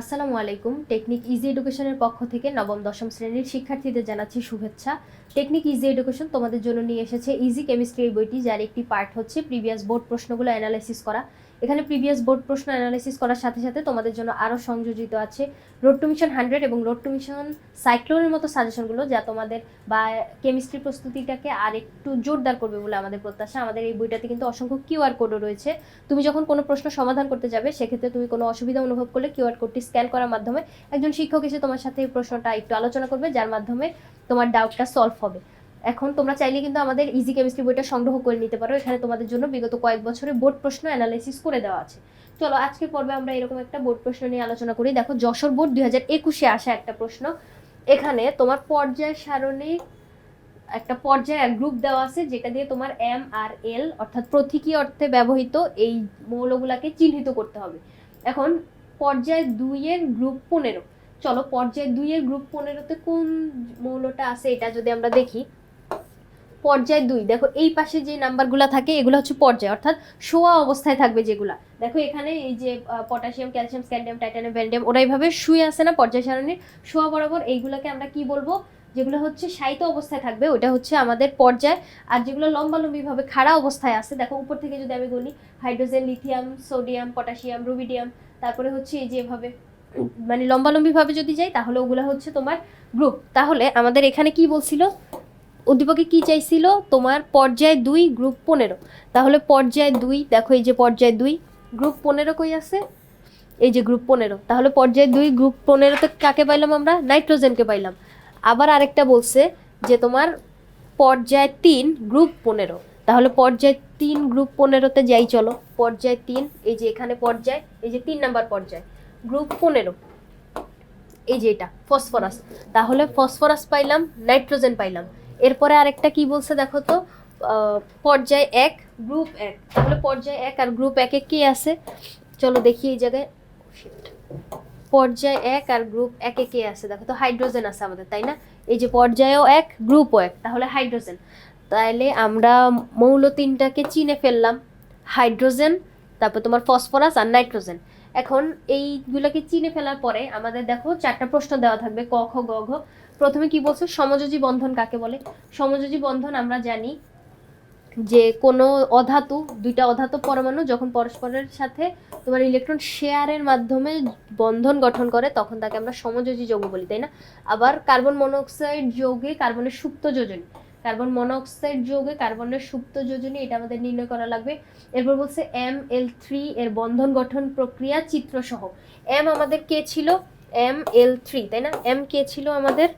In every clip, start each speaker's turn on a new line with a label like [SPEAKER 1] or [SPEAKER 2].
[SPEAKER 1] আসসালামু আলাইকুম। Technique easy এডুকেশনের পক্ষ থেকে নবম, দশম শ্রেণির শিক্ষার্থীদের জানাচ্ছি শুভেচ্ছা। টেকনিক ইজি এডুকেশন তোমাদের জন্য নিয়ে এসেছে ইজি কেমিস্ট্রি বইটি, যার একটি পার্ট হচ্ছে প্রিভিয়াস বোর্ড প্রশ্নগুলো অ্যানালাইসিস করা। এখানে প্রিভিয়াস বোর্ড প্রশ্ন অ্যানালাইসিস করার সাথে সাথে তোমাদের জন্য আরও সংযোজিত আছে রোড টু মিশন হান্ড্রেড এবং রোড টু মিশন সাইক্লোনের মতো সাজেশনগুলো যা তোমাদের বা কেমিস্ট্রি প্রস্তুতিটাকে আর একটু জোরদার করবে বলে আমাদের প্রত্যাশা। আমাদের এই বইটাতে কিন্তু অসংখ্য কিউআর কোডও রয়েছে। তুমি যখন কোনো প্রশ্ন সমাধান করতে যাবে, সেক্ষেত্রে তুমি কোনো অসুবিধা অনুভব করলে কিউআর কোডটি স্ক্যান করার মাধ্যমে একজন শিক্ষক এসে তোমার সাথে এই প্রশ্নটা একটু আলোচনা করবে, যার মাধ্যমে তোমার ডাউটটা সলভ হবে। এখন তোমরা চাইলে কিন্তু আমাদের ইজি কেমিস্ট্রি বইটা সংগ্রহ করে নিতে পারো। এখানে তোমাদের জন্য বিগত কয়েক বছরে বোর্ড প্রশ্ন অ্যানালাইসিস করে দেওয়া আছে। চলো, আজকের পর্বে আমরা এরকম একটা বোর্ড প্রশ্ন নিয়ে আলোচনা করি। দেখো, যশোর বোর্ড দুই হাজার একুশে আসা একটা প্রশ্ন। এখানে তোমার পর্যায় সারণী, একটা পর্যায়ে গ্রুপ দেওয়া আছে, যেটা দিয়ে তোমার এম আর এল অর্থাৎ প্রতীকী অর্থে ব্যবহৃত এই মৌলগুলাকে চিহ্নিত করতে হবে। এখন, পর্যায় দুইয়ের গ্রুপ পনেরো। চলো, পর্যায় দুইয়ের গ্রুপ পনেরোতে কোন মৌলটা আছে, এটা যদি আমরা দেখি। পর্যায় দুই। দেখো, এই পাশে যে নাম্বারগুলো থাকে, এগুলো হচ্ছে পর্যায়, অর্থাৎ শোয়া অবস্থায় থাকবে যেগুলা। দেখো, এখানে এই যে potassium, calcium scandium titanium vanadium ওরা এইভাবে শুয়ে আসে না, পর্যায় সারণীর শোয়া বরাবর। এইগুলোকে আমরা কি বলব? যেগুলো হচ্ছে শায়িত অবস্থায় থাকবে, ওটা হচ্ছে আমাদের পর্যায়। আর যেগুলো লম্বালম্বিভাবে খাড়া অবস্থায় আছে, দেখো, উপর থেকে যদি আমি বলি hydrogen, lithium, sodium, potassium, rubidium, তারপরে হচ্ছে এই যেভাবে মানে লম্বালম্বিভাবে যদি যাই, তাহলে ওগুলো হচ্ছে তোমার গ্রুপ। তাহলে আমাদের এখানে কি বলছিল? উদ্দীপকে কি চাইছিল? তোমার পর্যায় দুই, গ্রুপ পনেরো। তাহলে পর্যায় দুই, দেখো এই যে পর্যায় দুই, গ্রুপ পনেরো কই আছে? এই যে গ্রুপ পনেরো। তাহলে পর্যায় দুই, গ্রুপ পনেরোতে কাকে পাইলাম আমরা? নাইট্রোজেনকে পাইলাম। আবার আরেকটা বলছে যে তোমার পর্যায় তিন, গ্রুপ পনেরো। তাহলে পর্যায় তিন, গ্রুপ পনেরোতে যাই চলো। পর্যায় তিন, এই যে এখানে পর্যায়, এই যে তিন নাম্বার পর্যায়। গ্রুপ পনেরো। এই যে এটা, ফসফরাস। তাহলে ফসফরাস পাইলাম, নাইট্রোজেন পাইলাম। এরপরে আরেকটা কি বলছে দেখো তো? পর্যায় এক গ্রুপ এক। তাহলে পর্যায় এক আর গ্রুপ একে কি আছে? চলো দেখি এই জায়গায়। Shit. পর্যায় এক আর গ্রুপ একে কে আছে? দেখো তো হাইড্রোজেন আছে আমাদের, তাই না? এই যে পর্যায়ও এক গ্রুপও এক, তাহলে হাইড্রোজেন তাহলে আমরা মৌল তিনটাকে চিনে ফেললাম। হাইড্রোজেন তারপর তোমার ফসফরাস আর নাইট্রোজেন এখন এইগুলোকে চিনে ফেলার পরে আমাদের দেখো চারটা প্রশ্ন দেওয়া থাকবে, ক, খ, গ, ঘ। প্রথমে কি বলছো? সমযোজী বন্ধন কাকে বলে? সমযোজী বন্ধন আমরা জানি যে কোনো অধাতু, দুইটা অধাতু পরমাণু যখন পরস্পরের সাথে তোমার ইলেকট্রন শেয়ারের মাধ্যমে বন্ধন গঠন করে, তখন তাকে আমরা সমযোজী যৌগ বলি, তাই না? আবার কার্বন মনোক্সাইড যৌগে কার্বনের সুপ্ত যোজনী। কার্বন মনোক্সাইড যৌগে কার্বনের সুপ্ত যোজনী, এটা আমাদের নির্ণয় করা লাগবে। এরপর বলছে এম এল থ্রি এর বন্ধন গঠন প্রক্রিয়া চিত্রসহ। এম আমাদের কে ছিল? এম এল থ্রি, তাই না? এম কে ছিল আমাদের?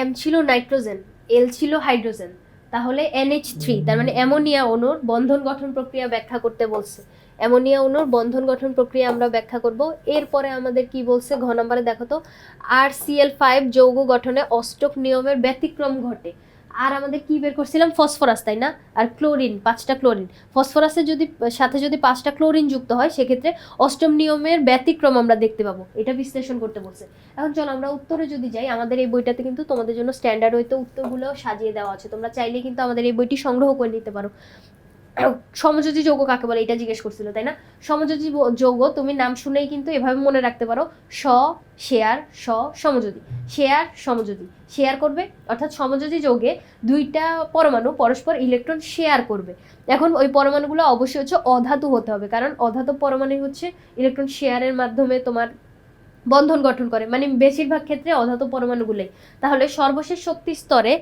[SPEAKER 1] এম ছিল নাইট্রোজেন, এল ছিল হাইড্রোজেন। তাহলে এনএইচ থ্রি, তার মানে অ্যামোনিয়া অণুর বন্ধন গঠন প্রক্রিয়া ব্যাখ্যা করতে বলছে। অ্যামোনিয়া অণুর বন্ধন গঠন প্রক্রিয়া আমরা ব্যাখ্যা করব। এরপরে আমাদের কি বলছে? ঘ নম্বরে দেখো তো আর সিএল ফাইভ যৌগ গঠনে অষ্টক নিয়মের ব্যতিক্রম ঘটে। আর আমাদের কি বের করছিলাম? ফসফরাস, তাই না? আর ক্লোরিন, পাঁচটা ক্লোরিন। ফসফরাসের যদি, সাথে যদি পাঁচটা ক্লোরিন যুক্ত হয়, সেক্ষেত্রে অষ্টম নিয়মের ব্যতিক্রম আমরা দেখতে পাবো। এটা বিশ্লেষণ করতে বলছে। এখন চলো, আমরা উত্তরে যদি যাই, আমাদের এই বইটাতে কিন্তু তোমাদের জন্য স্ট্যান্ডার্ড হইতে উত্তরগুলো সাজিয়ে দেওয়া আছে। তোমরা চাইলে কিন্তু আমাদের এই বইটি সংগ্রহ করে নিতে পারো। সমযোজী যৌগ কাকে বলে? এটা জিজ্ঞেস করছিল, তাই না? সমযোজী যৌগ, তুমি নাম শুনেই কিন্তু এভাবে মনে রাখতে পারো। স, শেয়ার, স, সমযোজী। শেয়ার সমযোজী। শেয়ার করবে, অর্থাৎ সমযোজী যৌগে দুইটা পরমাণু পরস্পর ইলেকট্রন শেয়ার করবে। এখন ওই পরমাণুগুলো অবশ্যই হচ্ছে অধাতু হতে হবে, কারণ অধাতু পরমাণু হচ্ছে ইলেকট্রন শেয়ারের মাধ্যমে তোমার বন্ধন গঠন করে। মানে বেশিরভাগ ক্ষেত্রে অধাতু পরমাণুগুলোই। তাহলে সর্বশেষ শক্তি স্তরে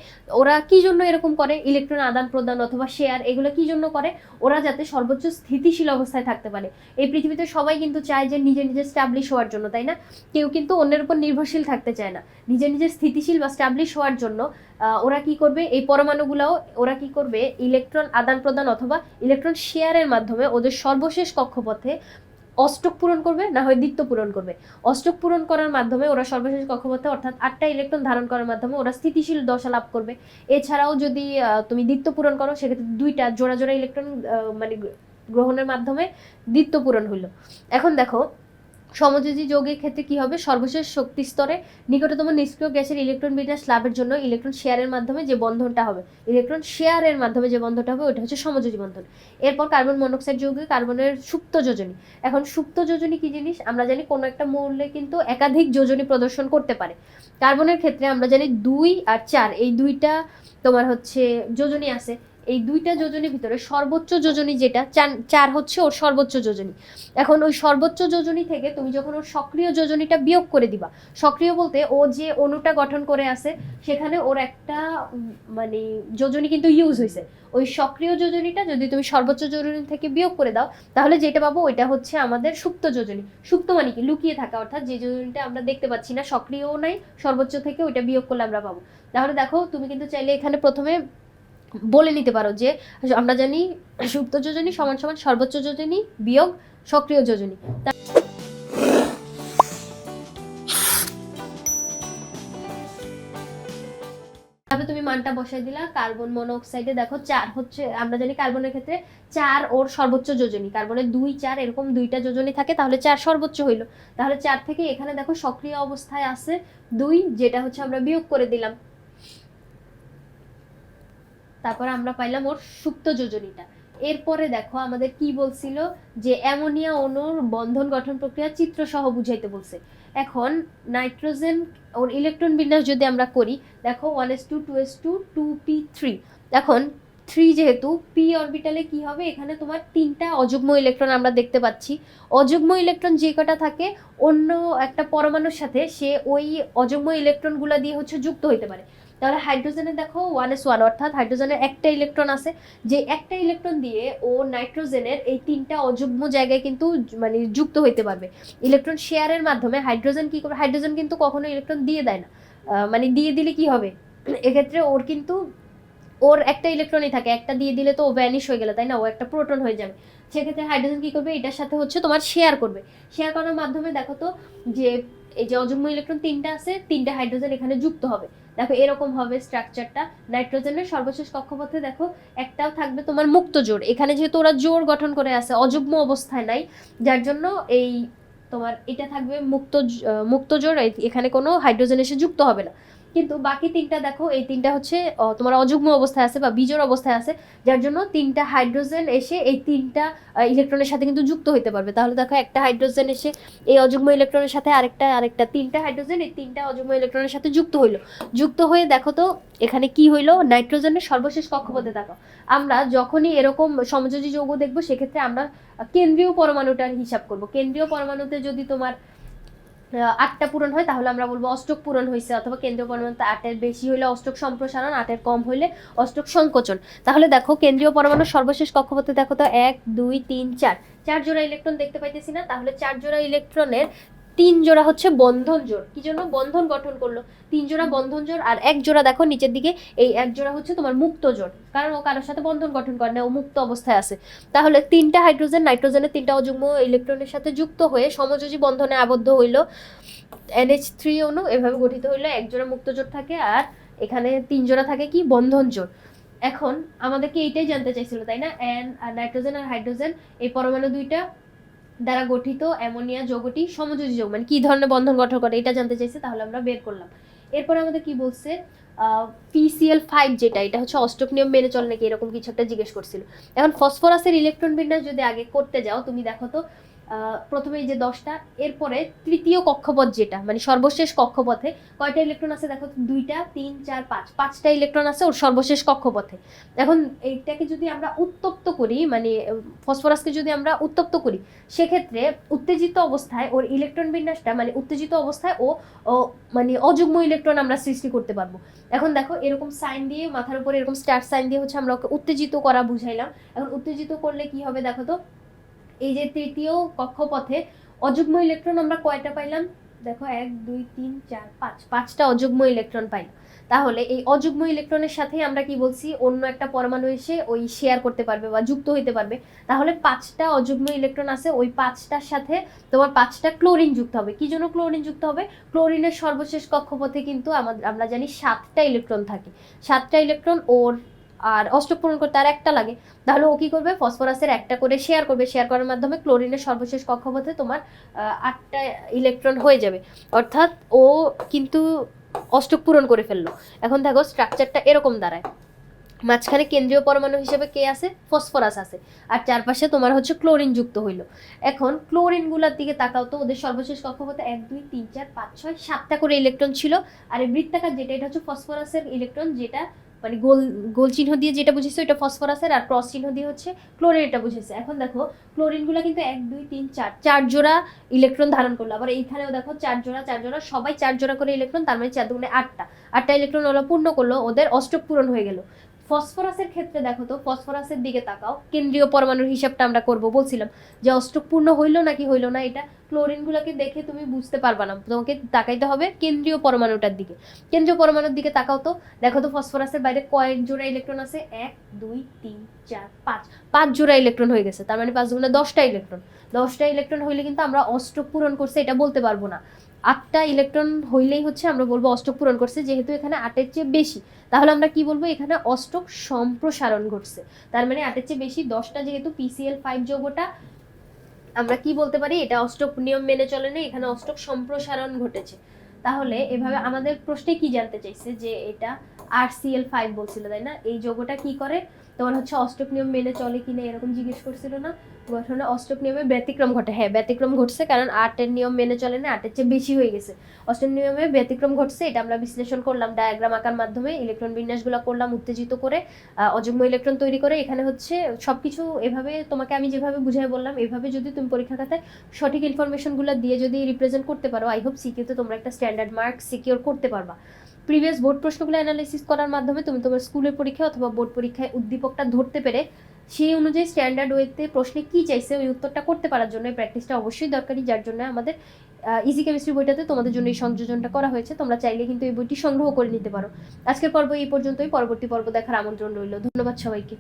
[SPEAKER 1] ওরা কি জন্য এরকম করে? ইলেকট্রন আদান প্রদান অথবা শেয়ার এগুলো কি জন্য করে? ওরা যাতে সর্বোচ্চ স্থিতিশীল অবস্থায় থাকতে পারে। এই পৃথিবীতে সবাই কিন্তু চায় যে নিজে নিজে স্টাবলিশ হওয়ার জন্য, তাই না? কেউ কিন্তু অন্যের উপর নির্ভরশীল থাকতে চায় না। নিজে নিজে স্থিতিশীল বা স্টাবলিশ হওয়ার জন্য ওরা কি করবে? এই পরমাণুগুলোও ওরা কি করবে? ইলেকট্রন আদান প্রদান অথবা ইলেকট্রন শেয়ারের মাধ্যমে ওদের সর্বশেষ কক্ষপথে অষ্টক পূরণ করবে না হয় দ্বিত্ব পূরণ করবে? অষ্টক পূরণ করার মাধ্যমে ওরা সর্বশেষ কক্ষপথে অর্থাৎ আটটা ইলেকট্রন ধারণ করার মাধ্যমে ওরা স্থিতিশীল দশা লাভ করবে। এছাড়াও যদি তুমি দ্বিত্ব পূরণ করো, সেক্ষেত্রে দুইটা জোড়া জোড়া ইলেকট্রন মানে গ্রহণের মাধ্যমে দ্বিত্ব পূরণ হইল। এখন দেখো সমযোজী যোগের ক্ষেত্রে কি হবে? সর্বশেষ শক্তি স্তরে নিকটতম নিষ্ক্রিয় গ্যাসের ইলেকট্রন বিন্যাস লাভের জন্য ইলেকট্রন শেয়ারের মাধ্যমে যে বন্ধনটা হবে ইলেকট্রন শেয়ারের মাধ্যমে যে বন্ধনটা হবে ওটা হচ্ছে সমযোজী বন্ধন। এরপর কার্বন মনোক্সাইড যৌগে কার্বনের সুপ্ত যোজনী। এখন সুপ্ত যোজনী কি জিনিস? আমরা জানি কোনো একটা মৌলে কিন্তু একাধিক যোজনী প্রদর্শন করতে পারে। কার্বনের ক্ষেত্রে আমরা জানি দুই আর চার, এই দুইটা তোমার হচ্ছে যোজনী আছে। এই দুইটা যোজনীর ভিতরে সর্বোচ্চ যোজনী যেটা, চার- হচ্ছে ওর সর্বোচ্চ যোজনী। এখন ওই সর্বোচ্চ যোজনী থেকে তুমি যখন ওর সক্রিয় যোজনীটা বিয়োগ করে দিবা, সক্রিয় বলতে ও যে অণুটা গঠন করে আছে, সেখানে ওর একটা মানে যোজনী কিন্তু ইউজ হয়েছে ওই সক্রিয় যোজনীটা যদি তুমি সর্বোচ্চ যোজনী থেকে বিয়োগ করে দাও, তাহলে যেটা পাবো ওইটা হচ্ছে আমাদের সুপ্ত যোজনী। সুপ্ত মানে কি? লুকিয়ে থাকা, অর্থাৎ যে যোজনীটা আমরা দেখতে পাচ্ছি না, সক্রিয়ও নাই, সর্বোচ্চ থেকে ওইটা বিয়োগ করলে আমরা পাবো। তাহলে দেখো, তুমি কিন্তু চাইলে এখানে প্রথমে বলে নিতে পারো যে আমরা জানি সুপ্ত যোজনী, সমান সমান সর্বোচ্চ যোজনী, বিয়োগ সক্রিয় যোজনী। তারপরে তুমি মানটা বসাই দিলা, কার্বন মনোক্সাইডে দেখো চার হচ্ছে, আমরা জানি কার্বনের ক্ষেত্রে চার ওর সর্বোচ্চ যোজনী। কার্বনের দুই, চার, এরকম দুইটা যোজনী থাকে, তাহলে চার সর্বোচ্চ হইল। তাহলে চার থেকে এখানে দেখো সক্রিয় অবস্থায় আছে দুই, যেটা হচ্ছে আমরা বিয়োগ করে দিলাম। তারপর আমরা পাইলাম ওর সুপ্ত যোজনীটা। এরপরে দেখো আমাদের কি বলছিল যে অ্যামোনিয়া অণুর বন্ধন গঠন প্রক্রিয়া চিত্র সহ বুঝাইতে বলছে। এখন নাইট্রোজেন ওর ইলেকট্রন বিন্যাস যদি আমরা করি, দেখো one s two two s two two p three এখন থ্রি যেহেতু পি অরবিটালে কি হবে? এখানে তোমার তিনটা অযুগ্ম ইলেকট্রন আমরা দেখতে পাচ্ছি। অযুগ্ম ইলেকট্রন যে কটা থাকে, অন্য একটা পরমাণুর সাথে সে ওই অযুগ্ম ইলেকট্রনগুলো দিয়ে হচ্ছে যুক্ত হইতে পারে। তাহলে হাইড্রোজেনের দেখো ওয়ান এস ওয়ান অর্থাৎ হাইড্রোজেনের একটা ইলেকট্রন আছে। যে একটা ইলেকট্রন দিয়ে ও নাইট্রোজেনের এই তিনটা অযুগ্ম জায়গায় কিন্তু মানে যুক্ত হইতে পারবে। ইলেকট্রন শেয়ারের মাধ্যমে হাইড্রোজেন কি করবে হাইড্রোজেন কিন্তু কখনো ইলেকট্রন দিয়ে দেয় না। মানে দিয়ে দিলে কি হবে? এক্ষেত্রে ওর কিন্তু ওর একটা ইলেকট্রনই থাকে, একটা দিয়ে দিলে তো ও ভ্যানিশ হয়ে গেলে, তাই না? ও একটা প্রোটন হয়ে যাবে। সেক্ষেত্রে হাইড্রোজেন কি করবে? এটার সাথে হচ্ছে তোমার শেয়ার করবে। শেয়ার করার মাধ্যমে দেখো তো যে এই যে অযুগ্ম ইলেকট্রন তিনটা আছে, তিনটা হাইড্রোজেন এখানে যুক্ত হবে। দেখো, এরকম হবে স্ট্রাকচারটা নাইট্রোজেনের সর্বশেষ কক্ষপথে দেখো, একটাও থাকবে তোমার মুক্ত জোর। এখানে যেহেতু ওরা জোর গঠন করে আছে, অযুগ্ম অবস্থায় নাই, যার জন্য এই তোমার এটা থাকবে মুক্ত জ- মুক্ত জোর, এই- এখানে কোনো হাইড্রোজেন এসে যুক্ত হবে না। কিন্তু বাকি তিনটা দেখো, এই তিনটা হচ্ছে তোমার অযুগ্ম অবস্থায় আছে বা বিজোড় অবস্থায় আছে, যার জন্য তিনটা হাইড্রোজেন এসে এই তিনটা ইলেকট্রনের সাথে কিন্তু যুক্ত হতে পারবে। তাহলে দেখো একটা হাইড্রোজেন এসে এই অযুগ্ম ইলেকট্রনের সাথে আরেকটা আরেকটা, তিনটা হাইড্রোজেন এই তিনটা অযুগ্ম ইলেকট্রনের সাথে যুক্ত হইল। যুক্ত হয়ে দেখো তো, এখানে কি হইল? নাইট্রোজেনের সর্বশেষ কক্ষপথে দেখো। আমরা যখনই এরকম সমযোজী যৌগ দেখব, সেক্ষেত্রে আমরা কেন্দ্রীয় পরমাণুটার হিসাব করব। কেন্দ্রীয় পরমাণুতে যদি তোমার আটটা পূরণ হয়, তাহলে আমরা বলব অষ্টক পূরণ হয়েছে অথবা কেন্দ্রীয় পরমাণুতে আটের বেশি হলে অষ্টক সম্প্রসারণ, আটের কম হলে অষ্টক সংকোচন। তাহলে দেখো, কেন্দ্রীয় পরমাণু সর্বশেষ কক্ষপথে দেখো তো এক, দুই, তিন, চার। চার জোড়া ইলেকট্রন দেখতে পাইতেছি না, তাহলে চার জোড়া ইলেকট্রনের তিন জোড়া হচ্ছে বন্ধন জোর কি জন্য? বন্ধন গঠন করল। তিন জোড়া বন্ধন জোড় আর এক জোড়া দেখো নিচের দিকে, এই এক জোড়া হচ্ছে তোমার মুক্ত জোড়। কারণ ও কারোর সাথে বন্ধন গঠন করে না, ও মুক্ত অবস্থায় আছে। তাহলে তিনটা হাইড্রোজেন, নাইট্রোজেনের তিনটা অযুগ্ম ইলেকট্রনের সাথে যুক্ত হয়ে সমযোজী বন্ধনে আবদ্ধ হইল। এনএইচ থ্রি অণু এভাবে গঠিত হইল, এক জোড়া মুক্ত জোড় থাকে আর এখানে তিন জোড়া থাকে কি? বন্ধন জোড়। এখন আমাদেরকে এইটাই জানতে চাইছিল, তাই না? অ্যান আর নাইট্রোজেন আর হাইড্রোজেন, এই পরমাণু দুইটা দ্বারা গঠিত অ্যামোনিয়া যৌগটি সমযোজী যৌগ মানে কি ধরনের বন্ধন গঠন করে এটা জানতে চাইছে, তাহলে আমরা বের করলাম। এরপরে আমাদের কি বলছে পিসিএল ফাইভ যেটা, এটা হচ্ছে অষ্টক নিয়ম মেনে চলে নাকি এরকম কিছু একটা জিজ্ঞেস করছিল। এখন ফসফরাসের ইলেকট্রন বিন্যাস যদি আগে করতে যাও, তুমি দেখো তো প্রথমে যে দশটা, এরপরে তৃতীয় কক্ষপথ যেটা মানে সর্বশেষ কক্ষপথে, কয়টা ইলেকট্রন আছে দেখো? দুইটা, তিন, চার, পাঁচ। পাঁচটা ইলেকট্রন আছে ওর সর্বশেষ কক্ষপথে। এখন এইটাকে যদি আমরা উত্তপ্ত করি মানে ফসফরাসকে যদি আমরা উত্তপ্ত করি, সেক্ষেত্রে উত্তেজিত অবস্থায় ওর ইলেকট্রন বিন্যাসটা মানে উত্তেজিত অবস্থায় ও মানে অযুগ্ম ইলেকট্রন আমরা সৃষ্টি করতে পারব। এখন দেখো, এরকম সাইন দিয়ে, মাথার উপরে এরকম স্টার সাইন দিয়ে হচ্ছে আমরা ওকে উত্তেজিত করা বুঝাইলাম। এখন উত্তেজিত করলে কি হবে দেখো তো? এই যে তৃতীয় কক্ষপথে অযুগ্ম ইলেকট্রন আমরা কয়টা পাইলাম? দেখো, এক, দুই, তিন, চার, পাঁচ। পাঁচটা অযুগ্ম ইলেকট্রন পাইলাম তাহলে এই অযুগ্ম ইলেকট্রনের সাথে আমরা কি বলছি? অন্য একটা পরমাণু এসে ওই শেয়ার করতে পারবে বা যুক্ত হইতে পারবে। তাহলে পাঁচটা অযুগ্ম ইলেকট্রন আছে, ওই পাঁচটার সাথে তোমার পাঁচটা ক্লোরিন যুক্ত হবে। কি জন্য ক্লোরিন যুক্ত হবে? ক্লোরিনের সর্বশেষ কক্ষপথে কিন্তু আমরা জানি সাতটা ইলেকট্রন থাকে। সাতটা ইলেকট্রন ওর আর অষ্টক পূরণ করতে আর একটা লাগে। তাহলে ও কি করবে? ফসফরাসের একটা করে শেয়ার করবে। শেয়ার করার মাধ্যমে ক্লোরিনের সর্বশেষ কক্ষপথে তোমার আটটা ইলেকট্রন হয়ে যাবে। অর্থাৎ ও কিন্তু অষ্টক পূরণ করে ফেলল। এখন দেখো স্ট্রাকচারটা এরকম দাঁড়ায়। মাঝখানে কেন্দ্রীয় পরমাণু হিসেবে কে আছে? ফসফরাস আছে। আর চারপাশে তোমার হচ্ছে ক্লোরিন যুক্ত হইল। এখন ক্লোরিনগুলোর দিকে তাকাও তো, ওদের সর্বশেষ কক্ষপথে এক, দুই, তিন, চার, পাঁচ, ছয়, সাতটা করে ইলেকট্রন ছিল। আর এই বৃত্তাকার যেটা, এটা হচ্ছে ফসফরাসের ইলেকট্রন যেটা মানে গোল গোল চিহ্ন দিয়ে যেটা বুঝেছে ওইটা ফসফরাসের আর ক্রস চিহ্ন দিয়ে হচ্ছে ক্লোরিন এটা বুঝেছে। এখন দেখো, ক্লোরিনগুলো কিন্তু এক, দুই, তিন, চার চার জোড়া ইলেকট্রন ধারণ করল। আবার এইখানেও দেখো চার জোড়া চার জোড়া, সবাই চার জোড়া করে ইলেকট্রন তার মানে চার দুগুণে আটটা। আটটা ইলেকট্রন ওরা পূর্ণ করল, ওদের অষ্টক পূরণ হয়ে গেল। ফসফরাসের ক্ষেত্রে দেখো তো, ফসফরাসের দিকে তাকাও। কেন্দ্রীয় পরমাণুর হিসাবটা আমরা করব, বলছিলাম। যে অষ্টক পূর্ণ হইল নাকি হইল না, এটা ক্লোরিনগুলোকে দেখে তুমি বুঝতে পারবা না। তোমাকে তাকাইতে হবে কেন্দ্রীয় পরমাণুটার দিকে। কেন্দ্রীয় পরমাণুর দিকে তাকাও তো। দেখো তো, ফসফরাসের বাইরে কয়েক জোড়া ইলেকট্রন আছে। এক, দুই, তিন, চার, পাঁচ। পাঁচ জোড়া ইলেকট্রন হয়ে গেছে। তার মানে পাঁচ গুণে দশটা ইলেকট্রন। দশটা ইলেকট্রন হইলে কিন্তু আমরা অষ্টক পূরণ করছে, এটা বলতে পারব না। আটটা ইলেকট্রন হইলেই হচ্ছে আমরা বলব অষ্টক পূরণ করছে, যেহেতু এখানে আটের চেয়ে বেশি। তাহলে আমরা কি বলব? এখানে অষ্টক সম্প্রসারণ ঘটছে। তার মানে আটের চেয়ে বেশি, দশটা যেহেতু পিসিএল ফাইভ যৌগটা, আমরা কি বলতে পারি? এটা অষ্টক নিয়ম মেনে চলে না, এখানে অষ্টক সম্প্রসারণ ঘটেছে। তাহলে এভাবে আমাদের প্রশ্নে কি জানতে চাইছে? যে এটা আর সিএল ফাইভ বলছিল, তাই না? এই যৌগটা কি করে? তোমার হচ্ছে অষ্টক নিয়ম মেনে চলে কিনা এরকম জিজ্ঞেস করছিল না? ঘটনা অষ্টক নিয়মে ব্যতিক্রম ঘটে। হ্যাঁ ব্যতিক্রম ঘটছে কারণ আটের নিয়ম মেনে চলে না, আটের চেয়ে বেশি হয়ে গেছে। অষ্টক নিয়মে ব্যতিক্রম ঘটছে, এটা আমরা বিশ্লেষণ করলাম ডায়াগ্রাম আঁকার মাধ্যমে ইলেকট্রন বিন্যাসগুলো করলাম উত্তেজিত করে অযুগ্ম ইলেকট্রন তৈরি করে। এখানে হচ্ছে সবকিছু এভাবে তোমাকে আমি যেভাবে বুঝাই বললাম, এভাবে যদি তুমি পরীক্ষা খাতায় সঠিক ইনফরমেশনগুলো দিয়ে যদি রিপ্রেজেন্ট করতে পারো আই হোপ সিকিউতে তোমরা একটা স্ট্যান্ডার্ড মার্ক সিকিউর করতে পারবা। প্রিভিয়াস বোর্ড প্রশ্নগুলো অ্যানালাইসিস করার মাধ্যমে তুমি তোমার স্কুলের পরীক্ষা অথবা বোর্ড পরীক্ষায় উদ্দীপকটা ধরতে পেরে সেই অনুযায়ী স্ট্যান্ডার্ড ওয়েতে প্রশ্নে কি চাইছে ওই উত্তরটা করতে পারার জন্য এই প্র্যাকটিসটা অবশ্যই দরকারি, যার জন্য আমাদের ইজি কেমিস্ট্রি বইটাতে তোমাদের জন্য এই সংযোজনটা করা হয়েছে। তোমরা চাইলে কিন্তু এই বইটি সংগ্রহ করে নিতে পারো। আজকের পর্ব এই পর্যন্তই। পরবর্তী পর্ব দেখার আমন্ত্রণ রইল। ধন্যবাদ সবাইকে।